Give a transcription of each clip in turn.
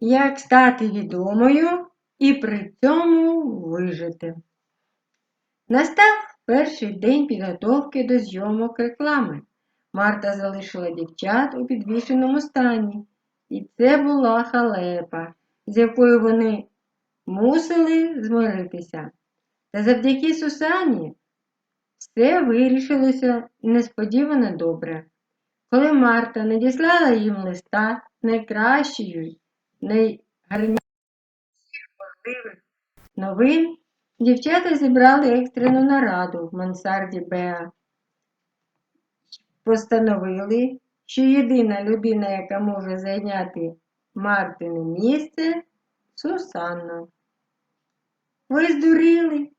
як стати відомою і при цьому вижити. Настав перший день підготовки до зйомок реклами. Марта залишила дівчат у підвішеному стані, і це була халепа, з якою вони мусили змиритися. Та завдяки Сусані все вирішилося несподівано добре. Коли Марта надіслала їм листа найкращою, найгарніших можливих новин, дівчата зібрали екстрену нараду в мансарді Беа. Постановили, що єдина людина, яка може зайняти Мартине місце Сусанна. Ви здуріли?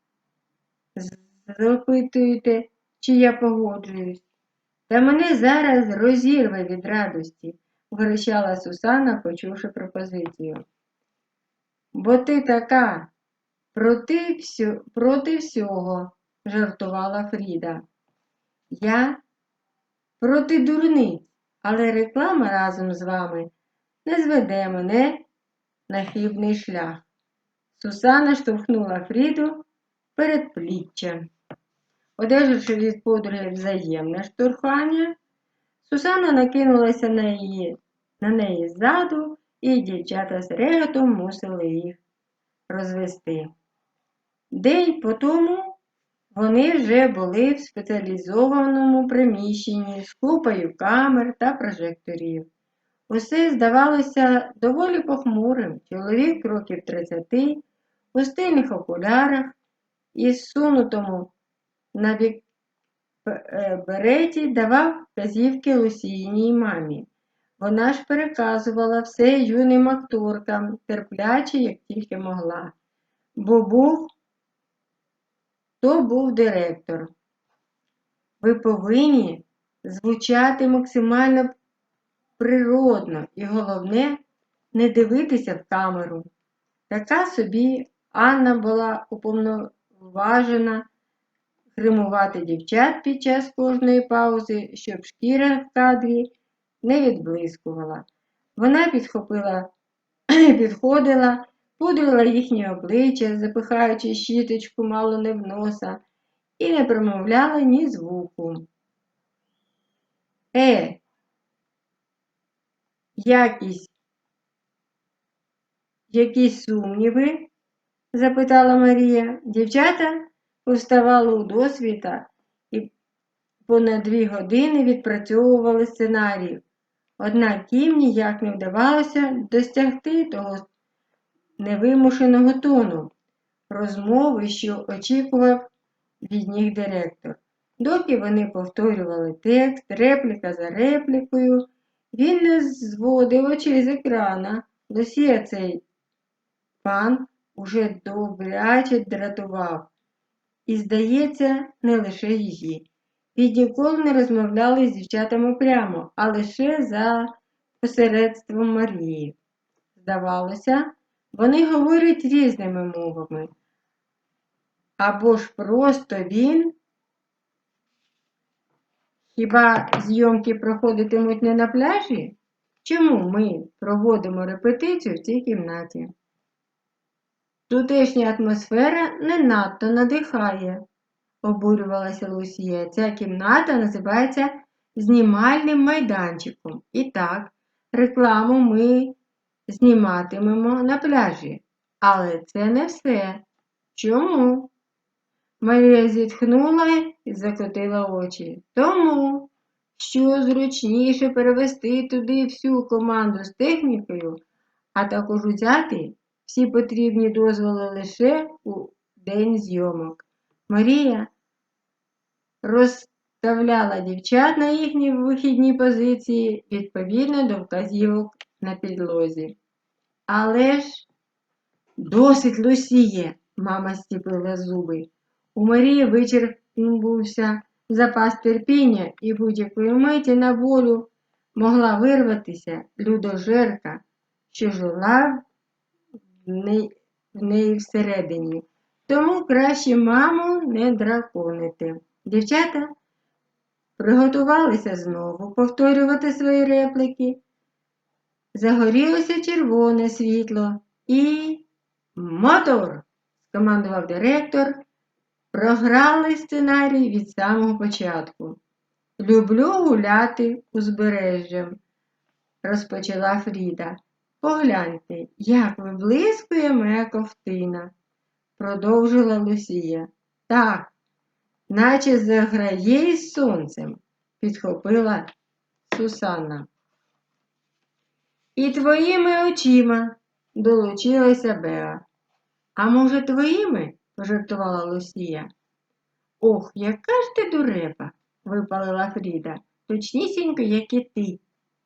Запитуєте, чи я погоджуюсь. Та мене зараз розірве від радості, вирішала Сусана, почувши пропозицію. Бо ти така проти, всю, проти всього, жартувала Фріда. Я проти дурниць, але реклама разом з вами не зведе мене на хибний шлях. Сусана штовхнула Фріду перед пліччя. Одержавши від подруги взаємне штурхання, Сусана накинулася на, її, на неї ззаду, і дівчата з реготом мусили їх розвести. День по тому вони вже були в спеціалізованому приміщенні з купою камер та прожекторів. Усе здавалося доволі похмурим. Чоловік років 30 у стильних окулярах і сунутому на бік е, береті давав вказівки Лусійній мамі. Вона ж переказувала все юним акторкам, терпляче, як тільки могла, бо був то був директор. Ви повинні звучати максимально природно і головне не дивитися в камеру. Така собі Анна була уповноважена гримувати дівчат під час кожної паузи, щоб шкіра в кадрі не відблискувала. Вона підхопила, підходила, пудрила їхнє обличчя, запихаючи щіточку мало не в носа, і не промовляла ні звуку. Е, якісь якісь сумніви? запитала Марія. Дівчата вставали у досвіта і понад дві години відпрацьовували сценарій. Однак їм ніяк не вдавалося досягти того невимушеного тону розмови, що очікував від них директор. Доки вони повторювали текст, репліка за реплікою, він не зводив очей з екрана. Лосія цей пан уже добряче дратував. І, здається, не лише її. Він ніколи не розмовляли з дівчатами прямо, а лише за посередством Марії. Здавалося, вони говорять різними мовами. Або ж просто він. Хіба зйомки проходитимуть не на пляжі? Чому ми проводимо репетицію в цій кімнаті? Тутешня атмосфера не надто надихає, обурювалася Лусія. Ця кімната називається знімальним майданчиком. І так, рекламу ми зніматимемо на пляжі. Але це не все. Чому? Марія зітхнула і закотила очі. Тому, що зручніше перевести туди всю команду з технікою, а також взяти всі потрібні дозволи лише у день зйомок. Марія розставляла дівчат на їхні вихідні позиції відповідно до вказівок на підлозі. Але ж досить Лусіє, мама стіпила зуби. У Марії вичерпнувся запас терпіння і будь-якої миті на волю могла вирватися людожерка, що жила в неї всередині. Тому краще маму не драконити. Дівчата приготувалися знову повторювати свої репліки. Загорілося червоне світло і мотор, скомандував директор. Програли сценарій від самого початку. Люблю гуляти узбережжям, розпочала Фріда. Погляньте, як виблискує моя ковтина, продовжила Лусія. Так, наче заграє із сонцем, підхопила Сусанна. І твоїми очима долучилася Беа. А може, твоїми? пожартувала Лусія. Ох, яка ж ти дурепа, випалила Фріда, точнісінько, як і ти,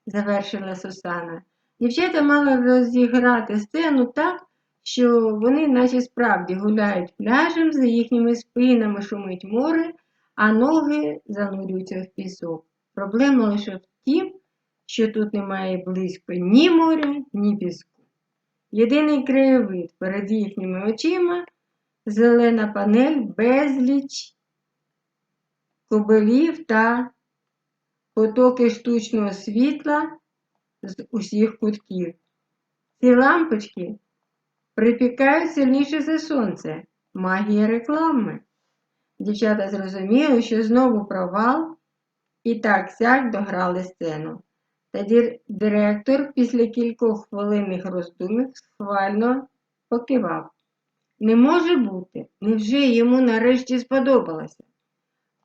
завершила Сусана. Дівчата мали розіграти сцену так, що вони наче справді гуляють пляжем, за їхніми спинами шумить море, а ноги занурюються в пісок. Проблема лише в тім, що тут немає близько ні моря, ні піску. Єдиний краєвид перед їхніми очима зелена панель безліч кобелів та потоки штучного світла з усіх кутків. Ці лампочки припікають сильніше за сонце, магія реклами. Дівчата зрозуміли, що знову провал і так сяк дограли сцену. Та директор після кількох хвилинних роздумів схвально покивав. Не може бути, невже йому нарешті сподобалося?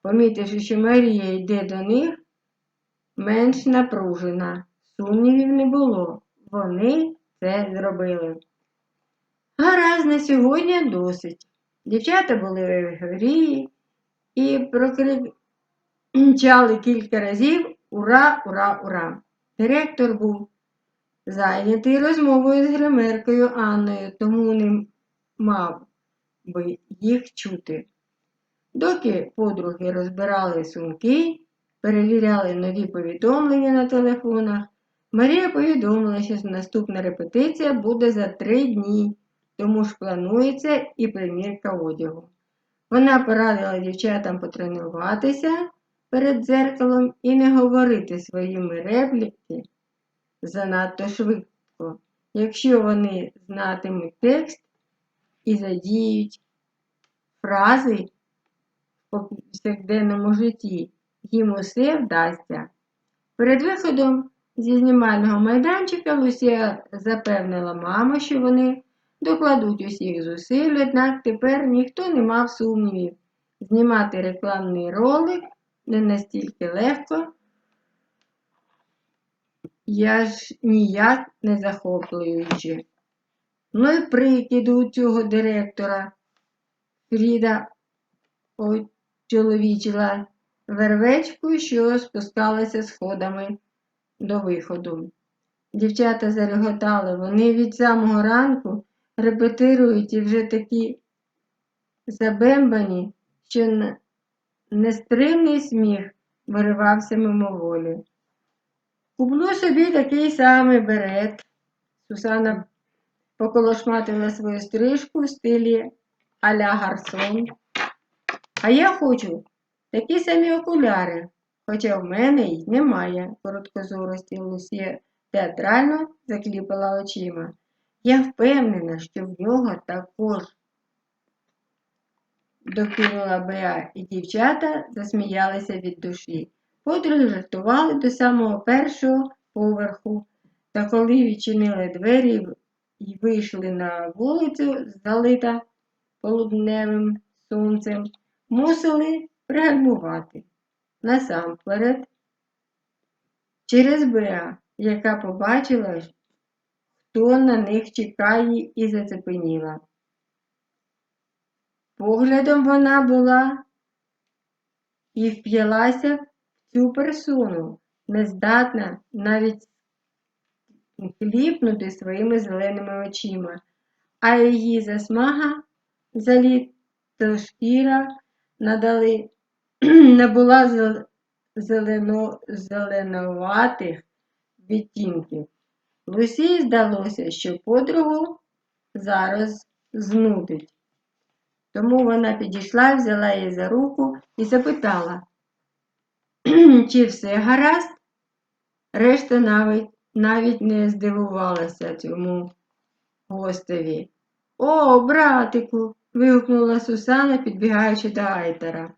Помітивши, що Марія йде до них, менш напружена, сумнівів не було. Вони це зробили. Гаразд на сьогодні досить. Дівчата були в ефорії і прокричали кілька разів Ура, ура, ура! Директор був зайнятий розмовою з гримеркою Анною, тому не мав би їх чути. Доки подруги розбирали сумки, перевіряли нові повідомлення на телефонах, Марія повідомила, що наступна репетиція буде за три дні, тому ж планується і примірка одягу. Вона порадила дівчатам потренуватися перед дзеркалом і не говорити своїми репліки занадто швидко, якщо вони знатимуть текст і задіють фрази в повсякденному житті, їм усе вдасться. Перед виходом зі знімального майданчика Лусія запевнила маму, що вони докладуть усіх зусиль, однак тепер ніхто не мав сумнівів. Знімати рекламний ролик не настільки легко, я ж ніяк не захоплюючи. Ну і прикиду у цього директора. Фріда очоловічила вервечку, що спускалася сходами до виходу. Дівчата зареготали, вони від самого ранку репетирують і вже такі забембані, що нестримний сміх виривався мимоволі. Куплю собі такий самий берет. Сусана поколошматила свою стрижку в стилі а-ля гарсон. А я хочу такі самі окуляри, хоча в мене їх немає, короткозорості Лусія театрально закліпала очима. Я впевнена, що в нього також докинула Беа, і дівчата засміялися від душі. Подруги жартували до самого першого поверху, та коли відчинили двері і вийшли на вулицю, залита полудневим сонцем, мусили пригальмувати насамперед через Беа, яка побачила, хто на них чекає і зацепеніла. Поглядом вона була і вп'ялася в цю персону, нездатна навіть кліпнути своїми зеленими очима, а її засмага залітошкіра надали набула зелено, зеленуватих відтінків. Лусії здалося, що подругу зараз знудить. Тому вона підійшла, взяла її за руку і запитала, чи все гаразд? Решта навіть навіть не здивувалася цьому гостеві. О, братику. вигукнула Сусана, підбігаючи до Айтера.